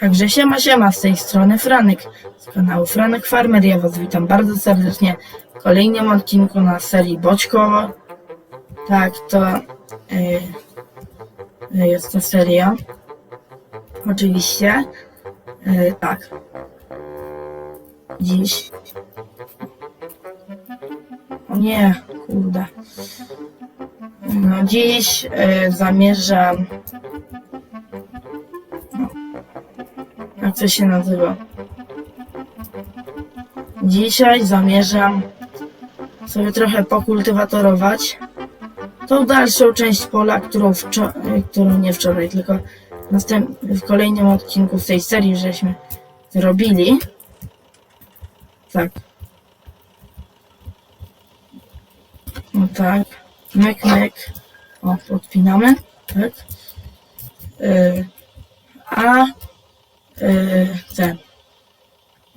Także siema siema z tej strony Franek z kanału Franek Farmer. Ja was witam bardzo serdecznie w kolejnym odcinku na serii Boćkowo. Tak, to y, y, jest to seria. Oczywiście. Y, tak. Dziś. O nie, kurde. No dziś y, zamierzam To się nazywa? Dzisiaj zamierzam sobie trochę pokultywatorować tą dalszą część pola, którą, którą nie wczoraj, tylko w kolejnym odcinku z tej serii żeśmy zrobili. Tak. No tak. Myk, myk. O, podpinamy. Tak. Yy, a Yy, ten.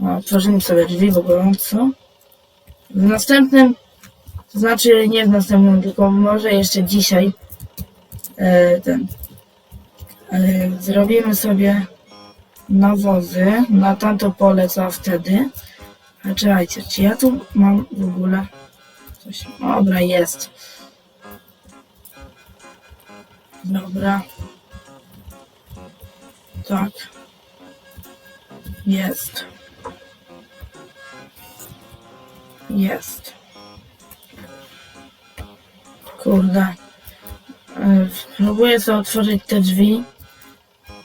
O, otworzymy sobie drzwi, bo gorąco. W następnym, to znaczy nie w następnym, tylko może jeszcze dzisiaj yy, ten. Yy, zrobimy sobie nawozy na tamto pole, co wtedy. A czekajcie, czy ja tu mam w ogóle coś? Dobra, jest. Dobra. Tak. Jest. Jest. Kurde. E, Próbuję sobie otworzyć te drzwi,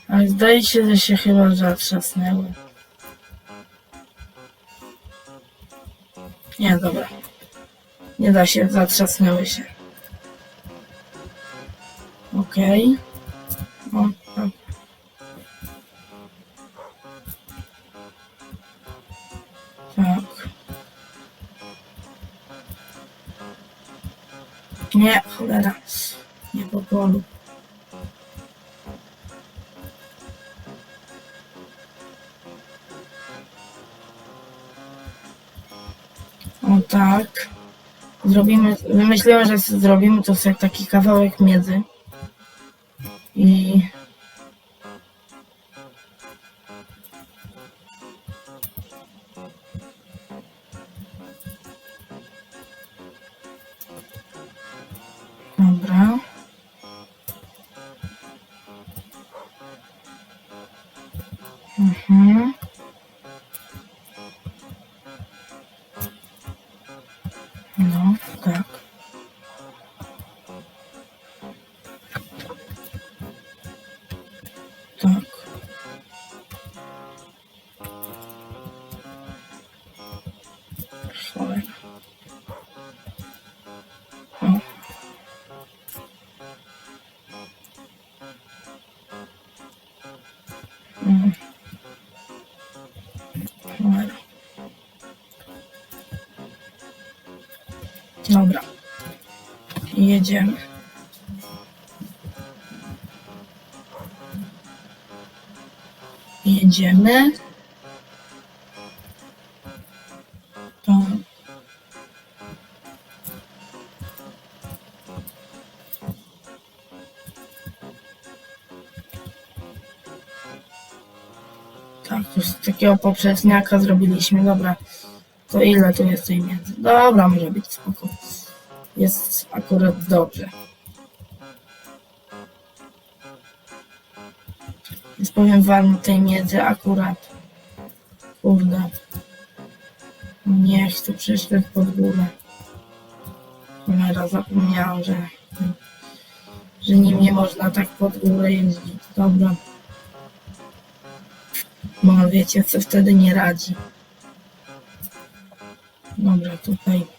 ale zdaje się, że się chyba zatrzasnęły. Nie, dobra. Nie da się, zatrzasnęły się. Okej. O, o. Nie, cholera. Nie po polu. O tak. Zrobimy, wymyśliłem, że zrobimy to sobie taki kawałek miedzy. I Dobra. Mhm. Dobra. Jedziemy. Jedziemy. To. Tak, już takiego poprzedniaka zrobiliśmy. Dobra. To ile tu jest tej między? Dobra, może być spoko. Jest akurat dobrze. Więc powiem wam tej miedzy akurat. Kurde. Niech tu przyszły pod górę. Cholera, zapomniałam, że, że nim nie można tak pod górę jeździć. Dobra. Bo wiecie, co wtedy nie radzi. Dobra, tutaj.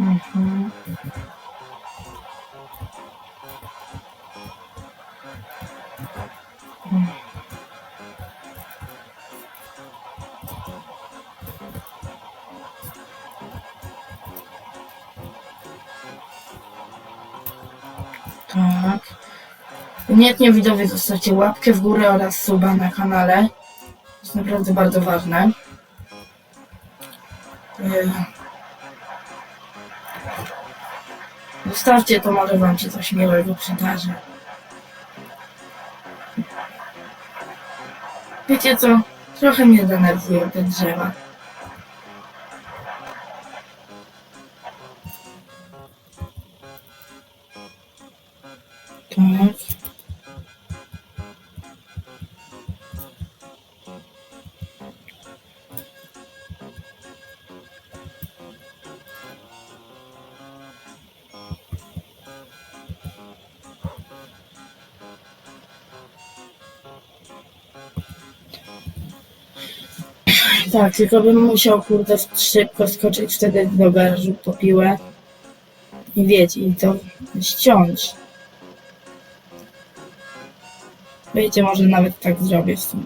Mhm. Tak. Koniecznie widzowie zostawcie łapkę w górę oraz suba na kanale. To jest naprawdę bardzo ważne. Zostawcie to, może wam się coś miłego przydarzy. Wiecie co? Trochę mnie denerwują te drzewa. Tak. Tak, tylko bym musiał kurde szybko skoczyć wtedy do garażu po piłę i wiecie, i to ściąć. Wiecie, może nawet tak zrobię w sumie.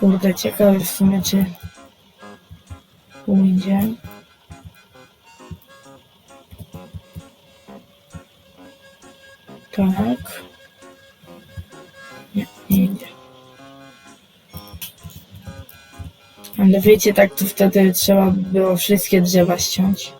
Kurde, ciekawe w sumie, czy pójdzie. Tak. Nie, nie idzie. Ale wiecie, tak to wtedy trzeba by było wszystkie drzewa ściąć.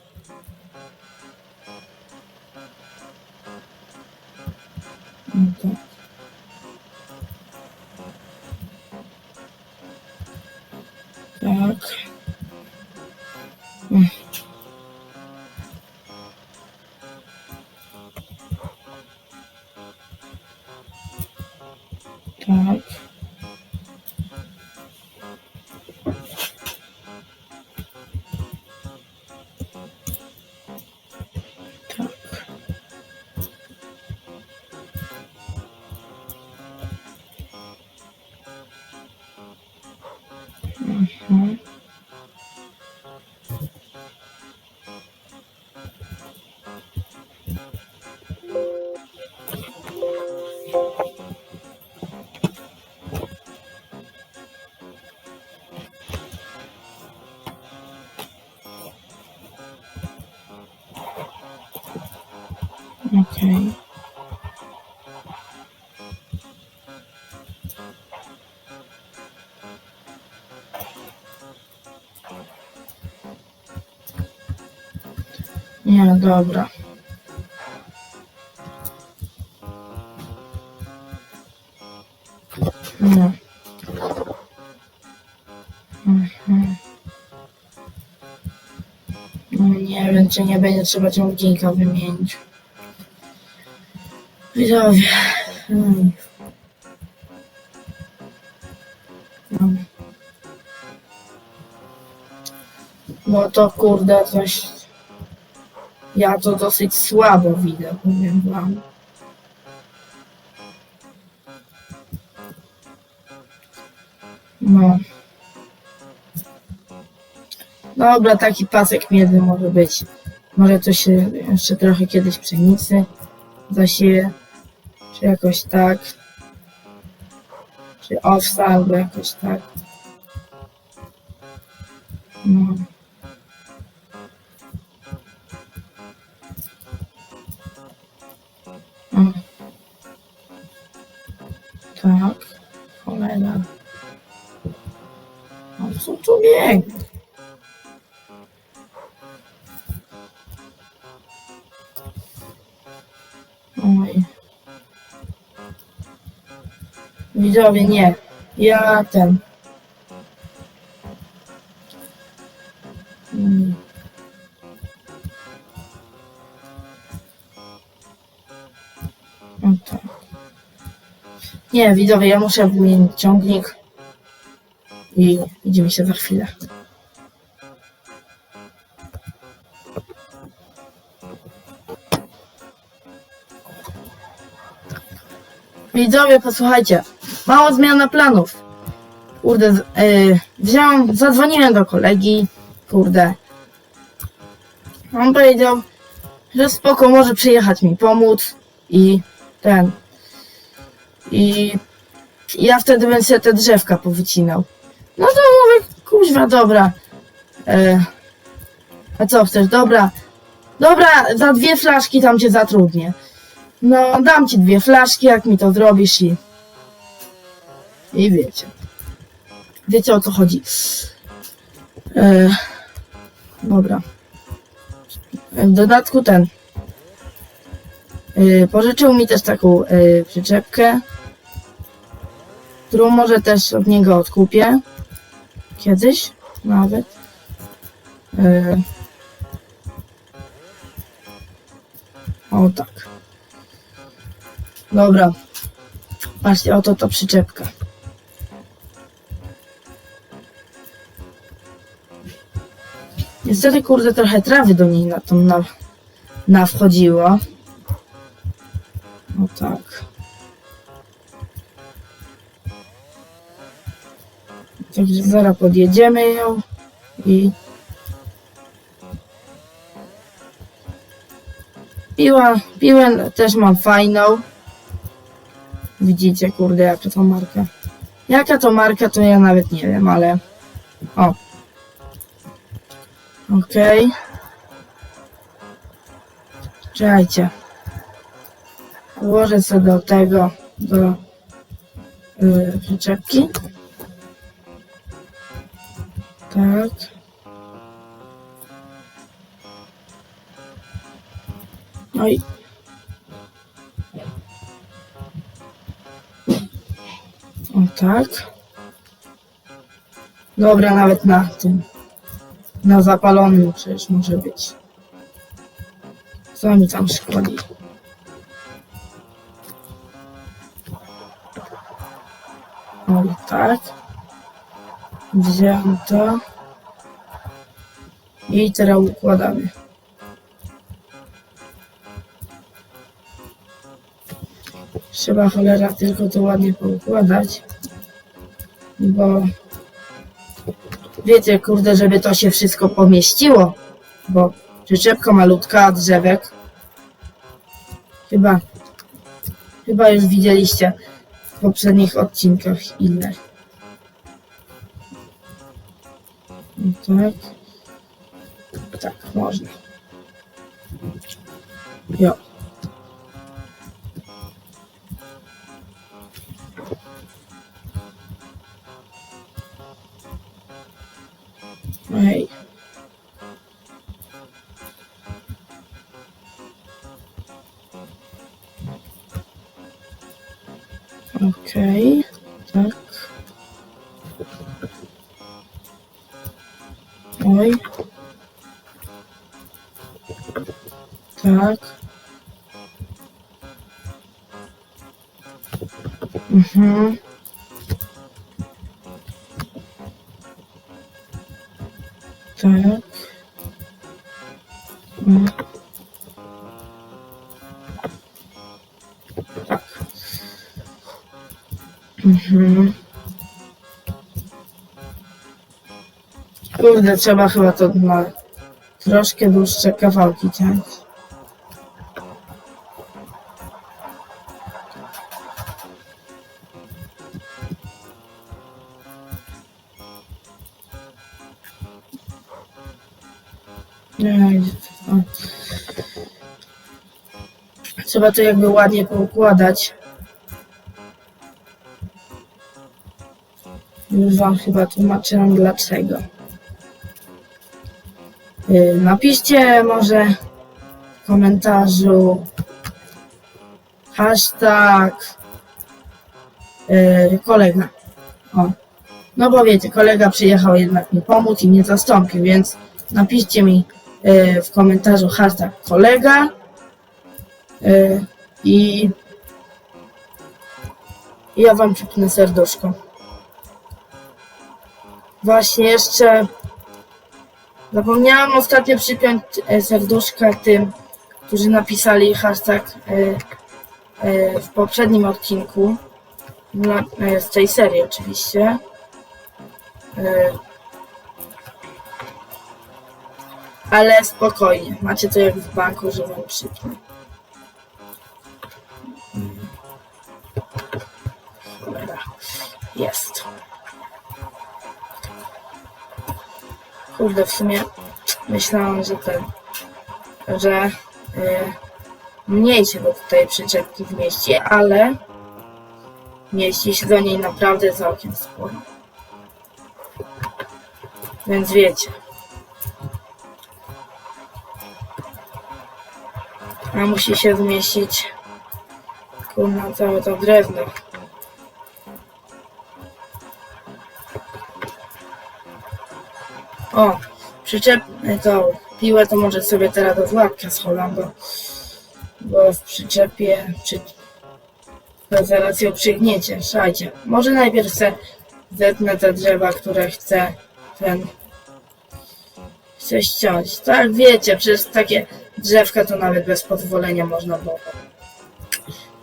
Nie, dobra. No. Mhm. No nie wiem, czy nie będzie trzeba ciągnika wymienić. Widzowie. Mm. No. To kurde coś. Ja to dosyć słabo widzę, powiem wam. No. Dobra, taki pasek miedny może być. Może to się jeszcze trochę kiedyś pszenicy zasieje. Czy jakoś tak. Czy owsa albo jakoś tak. No. Widzowie, nie. Ja ten. Mm. Tak. Nie, widzowie, ja muszę wymienić ciągnik. I widzimy się za chwilę. Widzowie, posłuchajcie. Mała zmiana planów. Kurde, yy, wziąłem, zadzwoniłem do kolegi, kurde. On powiedział, że spoko, może przyjechać mi pomóc i ten. I ja wtedy bym sobie te drzewka powycinał. No to mówię, kuźwa, dobra. E, a co chcesz? Dobra. Dobra, za dwie flaszki tam cię zatrudnię. No, dam ci dwie flaszki, jak mi to zrobisz i... I wiecie. Wiecie o co chodzi. E, dobra. W dodatku ten. E, pożyczył mi też taką e, przyczepkę, którą może też od niego odkupię. Kiedyś nawet. E, o tak. Dobra. Patrzcie, oto to przyczepka. Niestety, kurde, trochę trawy do niej na tą na, na wchodziło. O tak. Także zaraz podjedziemy ją i piła, piłę też mam fajną. Widzicie, kurde, jaka to marka. Jaka to marka, to ja nawet nie wiem, ale... O. Okej. Czekajcie. Włożę sobie do tego, do yy, przyczepki. Tak. No i... O tak. Dobra, nawet na tym. Na zapalonym przecież może być. Co mi tam szkodzi? O tak. Wziąłem to. I teraz układamy. Trzeba cholera tylko to ładnie poukładać. Bo wiecie, kurde, żeby to się wszystko pomieściło. Bo przyczepka malutka, a drzewek. Chyba, chyba już widzieliście w poprzednich odcinkach ile. I Tak. Tak, można. Jo. Ej. Okej, tak. Oj. Tak. Mhm. Tak. Tak. Mhm. Kurde, trzeba chyba to na troszkę dłuższe kawałki ciąć. Trzeba to jakby ładnie poukładać. Już wam chyba tłumaczyłam dlaczego. Yy, Napiszcie może w komentarzu hashtag yy, kolega. O. No bo wiecie, kolega przyjechał jednak mi pomóc i mnie zastąpił, więc napiszcie mi yy, w komentarzu hashtag kolega i i ja wam przypnę serduszko. Właśnie jeszcze zapomniałam ostatnio przypiąć e, serduszka tym, którzy napisali hashtag e, e, w poprzednim odcinku. e, z tej serii oczywiście. E, Ale spokojnie, macie to jak w banku, że wam przypnę. Cholera. Jest. Kurde, w sumie myślałam, że ten, że y, mniej się do tutaj przyczepki wmieści, ale mieści się do niej naprawdę całkiem sporo. Więc wiecie. A musi się zmieścić kurna całe to drewno. O, przyczep to piłę to może sobie teraz do Władka schowam, bo, bo w przyczepie przy, to zaraz ją przygniecie, szajcie. Może najpierw se zetnę te drzewa, które chcę ten chcę ściąć. Tak wiecie, przecież takie drzewka to nawet bez pozwolenia można było.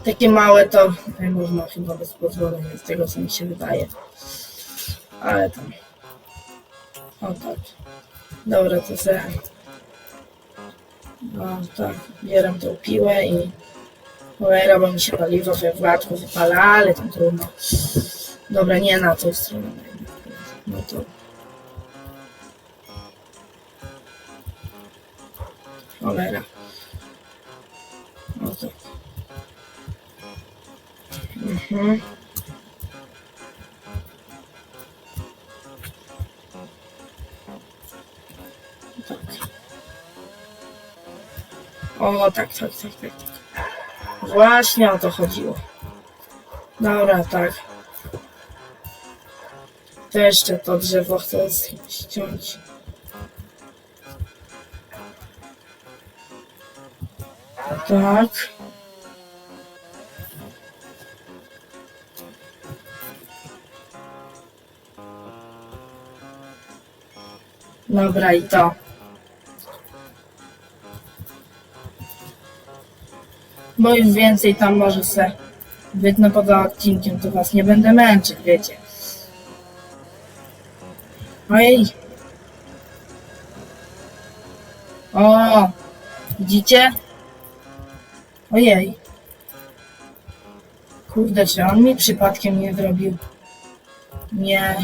Takie małe to można chyba bez pozwolenia, z tego co mi się wydaje. Ale tam. O tak. Dobra, to se. No tak, bieram tą piłę i cholera, bo mi się paliwo we Władku wypala, ale tam trudno. Dobra, nie na tą stronę. No to Cholera. No to. Mhm. Tak. O, tak, tak, tak, tak. Właśnie o to chodziło. Dobra, tak. To jeszcze to drzewo chcę ściąć. Tak. Dobra, i to. Bo już więcej tam może se wytnę poza odcinkiem, to was nie będę męczyć, wiecie. Ojej. O, widzicie? Ojej. Kurde, czy on mi przypadkiem nie zrobił? Nie.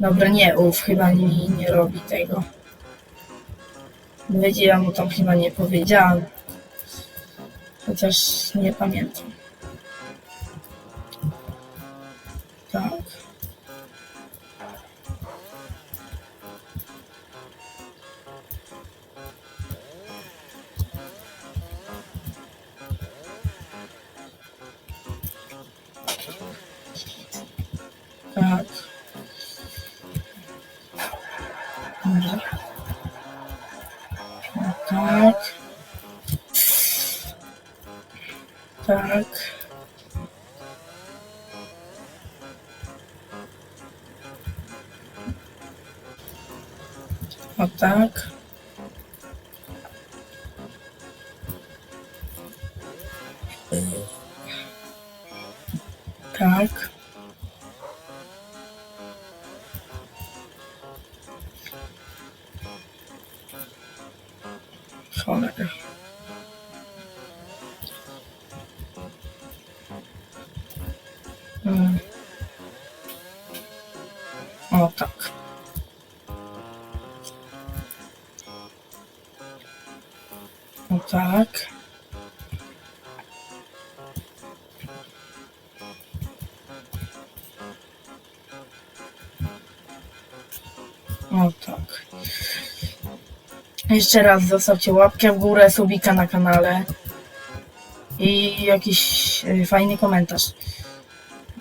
Dobra, nie, uf, chyba mi nie robi tego. Wiecie, ja mu tam chyba nie powiedziałam. Chociaż nie pamiętam. Tak. Tak. Tak. Mm. O tak. O tak. O tak. Jeszcze raz zostawcie łapkę w górę, subika na kanale i jakiś y, fajny komentarz.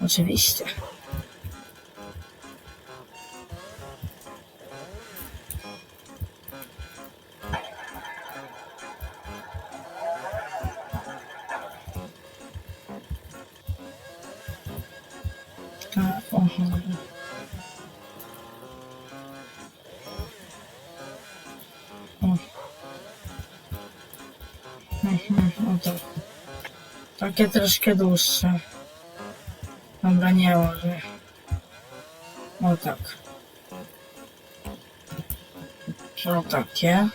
Oczywiście. Tak. Mhm, tak. Takie troszkę dłuższe. Nie może. O tak. O takie.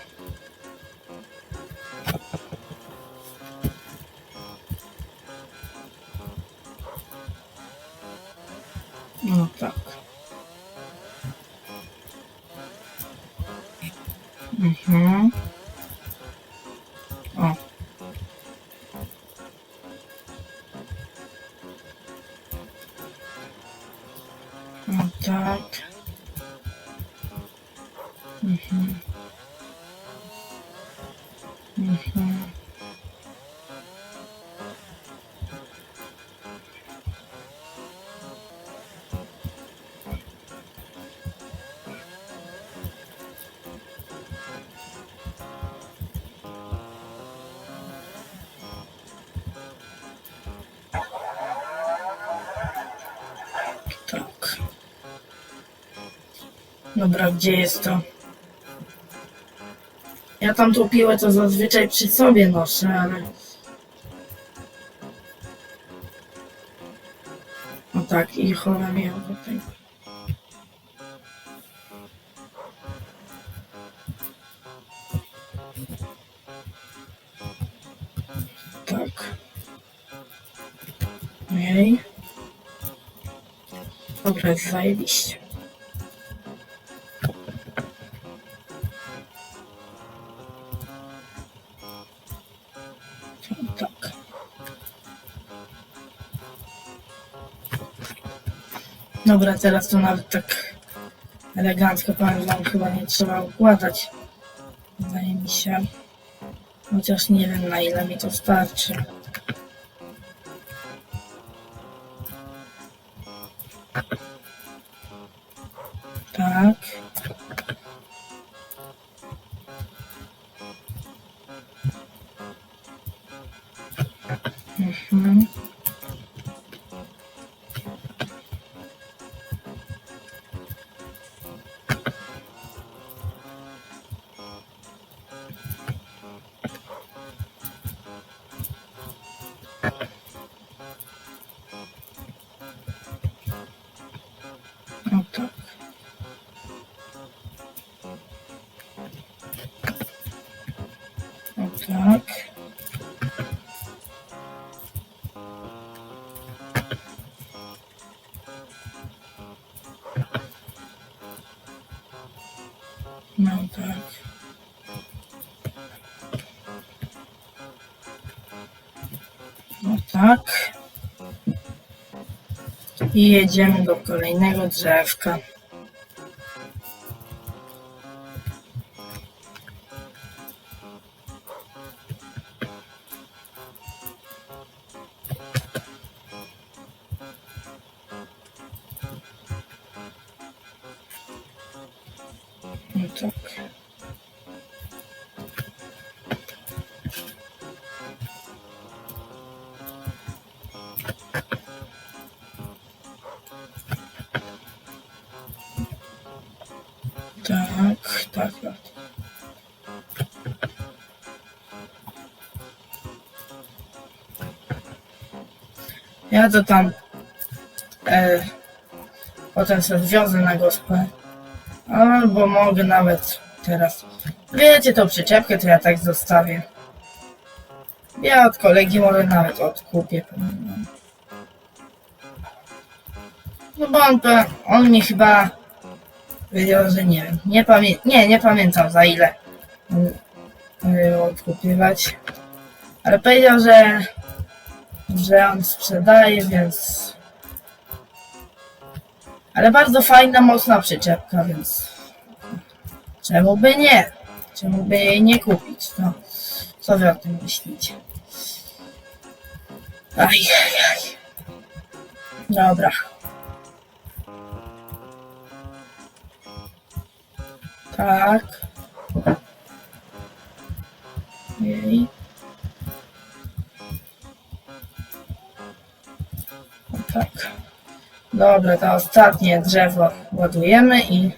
Dobra, gdzie jest to? Ja tam tą piłę to zazwyczaj przy sobie noszę, ale... No tak, i chowam ją tutaj. Tak. Ojej. Dobra, zajebiście. Tak. Dobra, teraz to nawet tak elegancko powiem chyba nie trzeba układać. Wydaje mi się. Chociaż nie wiem na ile mi to starczy. I jedziemy do kolejnego drzewka. No tak. Ja to tam e, potem sobie zwiozę na gospę. Albo mogę nawet teraz. Wiecie, tą przyczepkę to ja tak zostawię. Ja od kolegi może nawet odkupię. No bo on, on mi chyba powiedział, że nie wiem. Nie, pamię- nie, nie pamiętam za ile y, odkupywać. Ale powiedział, że że on sprzedaje, więc ale bardzo fajna, mocna przyczepka, więc czemu by nie? Czemu by jej nie kupić? No, co wy o tym myślicie? Aj, aj, aj. Dobra. Tak. Jej. Tak. Dobra, to ostatnie drzewo ładujemy i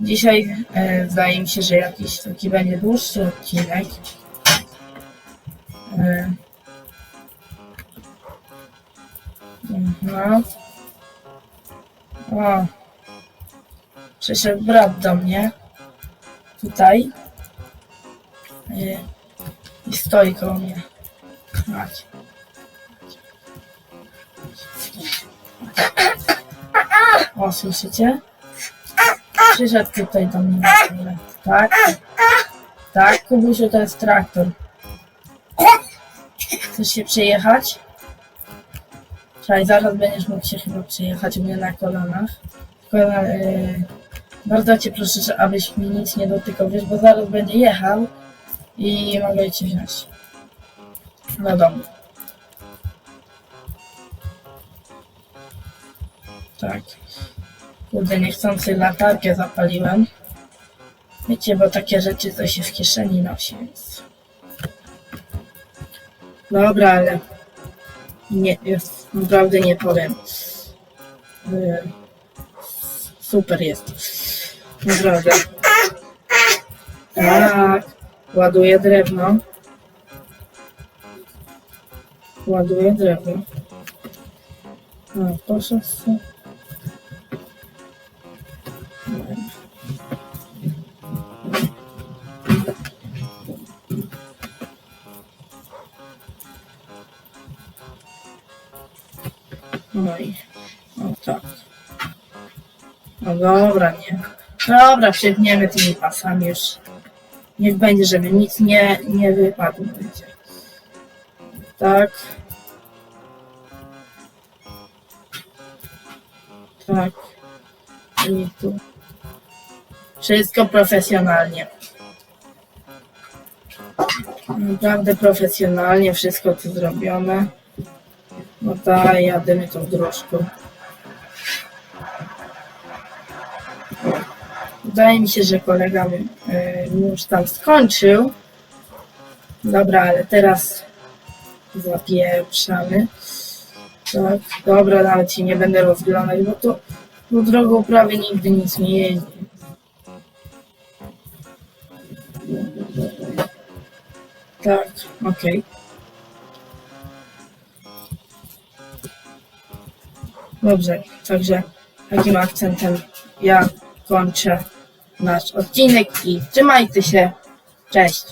dzisiaj e, wydaje mi się, że jakiś taki będzie dłuższy odcinek. E, No. O. Przyszedł brat do mnie. Tutaj. Y, I stoi koło mnie. Chodź. O, słyszycie? Przyszedł tutaj do mnie. na. Tak? Tak, Kubusiu, to jest traktor. Chcesz się przejechać? Słuchaj, zaraz będziesz mógł się chyba przejechać u mnie na kolanach. Tylko yy, bardzo cię proszę, abyś mi nic nie dotykał, wiesz, bo zaraz będzie jechał i mogę cię wziąć. Na dom. Tak. Kurde, niechcący latarkę zapaliłem. Wiecie, bo takie rzeczy to się w kieszeni nosi, więc... Dobra, ale... Nie, jest, naprawdę nie powiem. Yy, Super jest. Naprawdę. Tak. Ładuję drewno. Ładuję drewno. No, proszę sobie. Dobra, nie. Dobra, sięgniemy tymi pasami już. Niech będzie, żeby nic nie, nie wypadło będzie. Tak. Tak. I tu. Wszystko profesjonalnie. Naprawdę profesjonalnie wszystko tu zrobione. No tak, jadymy tą dróżką. Wydaje mi się, że kolega y, już tam skończył. Dobra, ale teraz zapieprzamy. Tak, dobra, nawet się nie będę rozglądać, bo to bo drogą prawie nigdy nic nie jeździ. Tak, okej. Dobrze, także takim akcentem ja kończę nasz odcinek i trzymajcie się. Cześć.